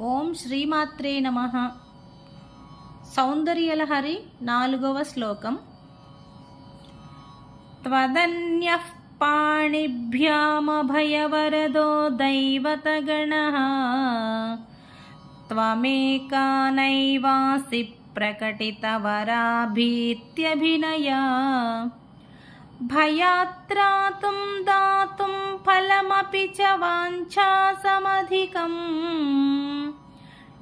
ఓం శ్రీమాత్రే నమ. సౌందర్యలహరి నాలుగవ శ్లోకం. త్వదన్య పాణిభ్యామభయవరదో దైవతగణ. త్వమేకానైవాసి ప్రకటితవరాభీత్యభినయా. భయాత్రాతుం దాతుం ఫలమపి చ వాంఛా సమధికం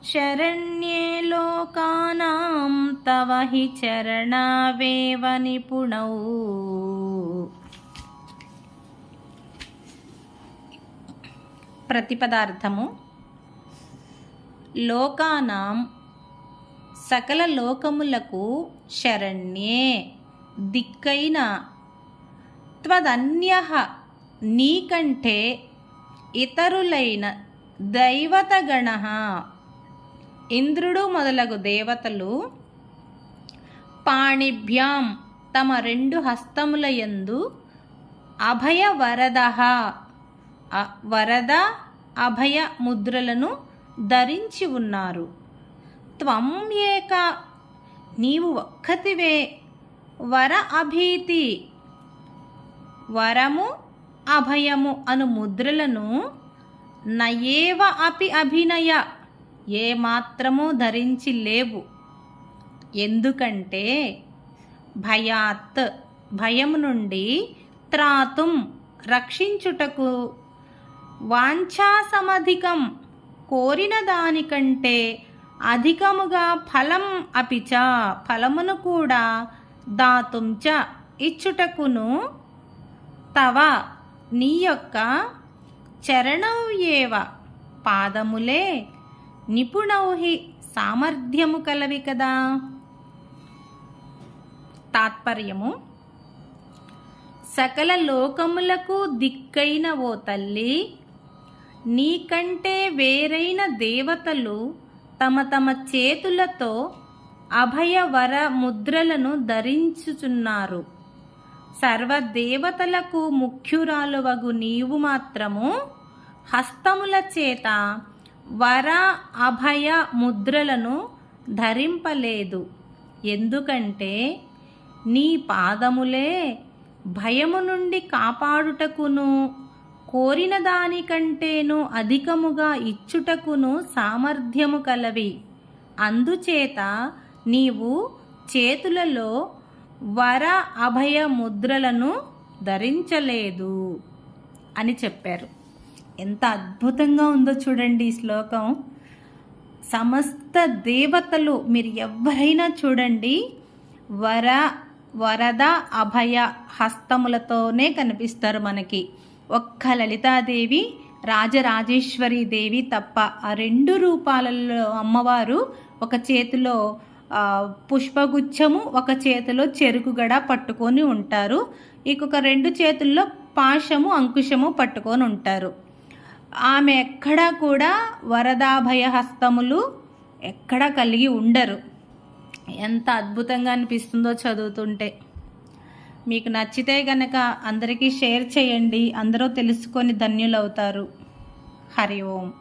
शरण्ये लोकानां तव हि चरणावेव निपुणौ ప్రతిపదార్థము లోకానాం సకల లోకములకు శరణ్యే దిక్కైన త్వదన్య నీకంటే ఇతరులైన దైవతగణ ఇంద్రుడు మొదలగు దేవతలు పాణిభ్యాం తమ రెండు హస్తముల యందు అభయ వరద వరద అభయ ముద్రలను ధరించి ఉన్నారు. త్వం ఏక నీవు ఒక్కతివే వర అభీతి వరము అభయము అను ముద్రలను నయేవ అపి అభినయ ఏ ధరించి లేవు. ఎందుకంటే భయాత్ భయము నుండి త్రాతుం రక్షించుటకు వాంఛాసమధికం కోరిన దానికంటే అధికముగా ఫలం అపిచ ఫలమును కూడా దాతుంచ ఇచ్చుటకును తవ నీ యొక్క చరణం ఏవ పాదములే నిపుణౌహి సామర్థ్యము కలవి కదా. తాత్పర్యము సకల లోకములకు దిక్కైన ఓ తల్లి నీకంటే వేరైన దేవతలు తమ తమ చేతులతో అభయవర ముద్రలను ధరించుచున్నారు. సర్వదేవతలకు ముఖ్యురాలువగు నీవు మాత్రము హస్తముల చేత వర అభయ ముద్రలను ధరింపలేదు. ఎందుకంటే నీ పాదములే భయము నుండి కాపాడుటకును కోరిన దానికంటేను అధికముగా ఇచ్చుటకును సామర్థ్యము కలవి. అందుచేత నీవు చేతులలో వర అభయ ముద్రలను ధరించలేదు అని చెప్పారు. ఎంత అద్భుతంగా ఉందో చూడండి ఈ శ్లోకం. సమస్త దేవతలు మీరు ఎవరైనా చూడండి వర వరద అభయ హస్తములతోనే కనిపిస్తారు మనకి. ఒక్క లలితాదేవి రాజరాజేశ్వరి దేవి తప్ప ఆ రెండు రూపాలలో అమ్మవారు ఒక చేతిలో పుష్పగుచ్చము ఒక చేతిలో చెరుకుగడ పట్టుకొని ఉంటారు. ఇంకొక రెండు చేతుల్లో పాశము అంకుశము పట్టుకొని ఉంటారు. ఆమె ఎక్కడా కూడా వరదాభయ హస్తములు ఎక్కడ కలిగి ఉండరు. ఎంత అద్భుతంగా అనిపిస్తుందో చదువుతుంటే. మీకు నచ్చితే గనక అందరికీ షేర్ చేయండి. అందరూ తెలుసుకొని ధన్యులవుతారు. హరి ఓం.